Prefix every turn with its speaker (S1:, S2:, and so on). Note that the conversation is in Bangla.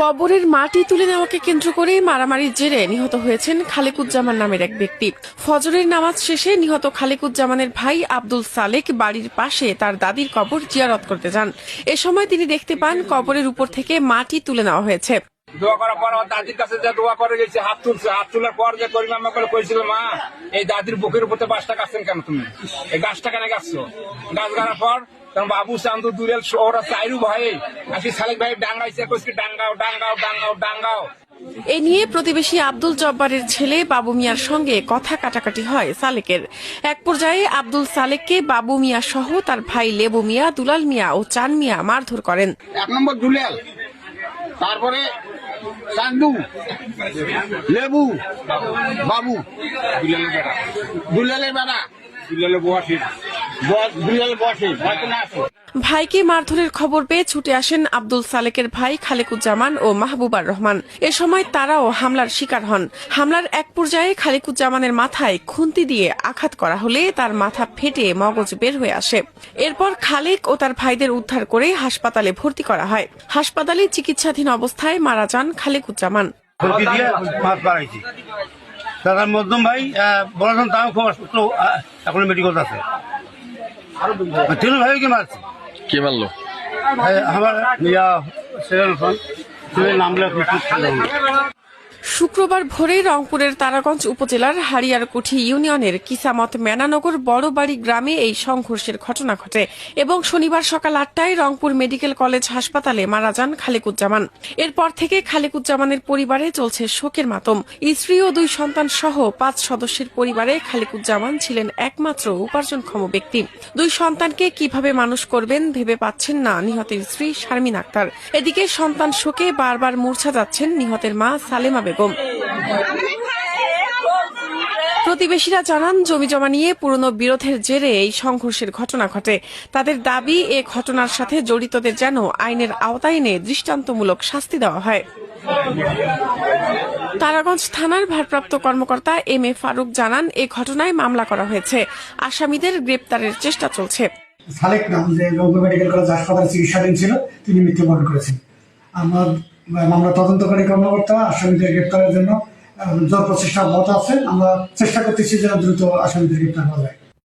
S1: কবরের মাটি তুলে নেওয়াকে কেন্দ্র করে মারামারির জেরে নিহত হয়েছেন খালেকুজ্জামান নামের এক ব্যক্তি। ফজরের নামাজ শেষে নিহত খালেকুজ্জামানের ভাই আব্দুল সালেক বাড়ির পাশে তার দাদির কবর জিয়ারত করতে যান। এ সময় তিনি দেখতে পান কবরের উপর থেকে মাটি তুলে নেওয়া হয়েছে।
S2: দোয়া করার পর দাদির কাছে দোয়া করে গেছি, হাত তুলছে। হাত তোলার পর যে করিম কইছিল, মা, এই দাদির বুকের উপর বাসটা গাছছেন কেন তুমি? এই গাছটা কেন গাছছো? গাছ গাড়ার পর তখন বাবু চান্দু দুরেল ওরা চাইরু ভাই। আসি সালেক ভাই ডাঙ্গাইছে কইছি ডাঙ্গাও ডাঙ্গাও ডাঙ্গাও ডাঙ্গাও।
S1: এ নিয়ে প্রতিবেশী আব্দুল জব্বারের ছেলে বাবু মিয়ার সঙ্গে কথা কাটাকাটি হয় সালেকের এক পর্যায়ে আব্দুল সালেককে বাবু মিয়া সহ তার ভাই লেবু মিয়া দুলাল মিয়া ও চান মিয়া মারধর করেন।
S3: এক নম্বর দুলিয়াল তারপরে চান্দু লেবু বাবু।
S2: দুলালের বেড়া
S3: দুলালের বেড়া
S2: দুলালের বহাসি
S1: ভাইকে মারধরের খবর পেয়ে ছুটে আসেন আব্দুল সালেকের ভাই খালেকুজ্জামান ও মাহবুবার রহমান। এ সময় তারাও হামলার শিকার হন। হামলার এক পর্যায়ে খালেকুজ্জামানের মাথায় খুন্তি দিয়ে আঘাত করা হলে তার মাথা ফেটে মগজ বের হয়ে আসে। এরপর খালেক ও তার ভাইদের উদ্ধার করে হাসপাতালে ভর্তি করা হয়। হাসপাতালে চিকিৎসাধীন অবস্থায় মারা যান খালেকুজ্জামান।
S4: মধ্যম ভাই বলেছেন তাও খুব অসুস্থ এখন মেডিকেল আছে। তিন ভাই কি মারছে?
S5: কে মারলো?
S4: আমার ইয়া সেরেন খান ছেলের নাম লেখা
S1: শুক্রবার ভোরে রংপুরের তারাগঞ্জ উপজেলার হারিয়ারকুঠি ইউনিয়নের কিসামত মেনানগর বড়বাড়ি গ্রামে এই সংঘর্ষের ঘটনা ঘটে এবং শনিবার সকাল আটটায় রংপুর মেডিকেল কলেজ হাসপাতালে মারা যান খালেকুজ্জামান। এরপর থেকে খালেকুজ্জামানের পরিবারে চলছে শোকের মাতম। স্ত্রী ও দুই সন্তান সহ পাঁচ সদস্যের পরিবারে খালেকুজ্জামান ছিলেন একমাত্র উপার্জনক্ষম ব্যক্তি। দুই সন্তানকে কীভাবে মানুষ করবেন ভেবে পাচ্ছেন না নিহতের স্ত্রী শারমিন আক্তার। এদিকে সন্তান শোকে বারবার মূর্ছা যাচ্ছেন নিহতের মা সালেমা বেগম প্রতিবেশীরা জানান, জমি জমা নিয়ে পুরনো বিরোধের জেরে এই সংঘর্ষের ঘটনা ঘটে। তাদের দাবি, এ ঘটনার সাথে জড়িতদের যেন আইনের আওতায় এনে দৃষ্টান্তমূলক শাস্তি দেওয়া হয়। তারাগঞ্জ থানার ভারপ্রাপ্ত কর্মকর্তা এম এ ফারুক জানান, এ ঘটনায় মামলা করা হয়েছে। আসামিদের গ্রেপ্তারের চেষ্টা চলছে।
S6: সালেক নাম যে মেডিকেল কলেজ হাসপাতালে চিকিৎসাধীন ছিল, তিনি মৃত্যুবরণ করেছেন। আমরা মামলা তদন্তকারী কর্মকর্তা আসামিদের গ্রেপ্তারের জন্য যত প্রচেষ্টা অব্যাহত আছে। আমরা চেষ্টা করতেছি যেন দ্রুত আসামিদের গ্রেপ্তার হওয়া যায়।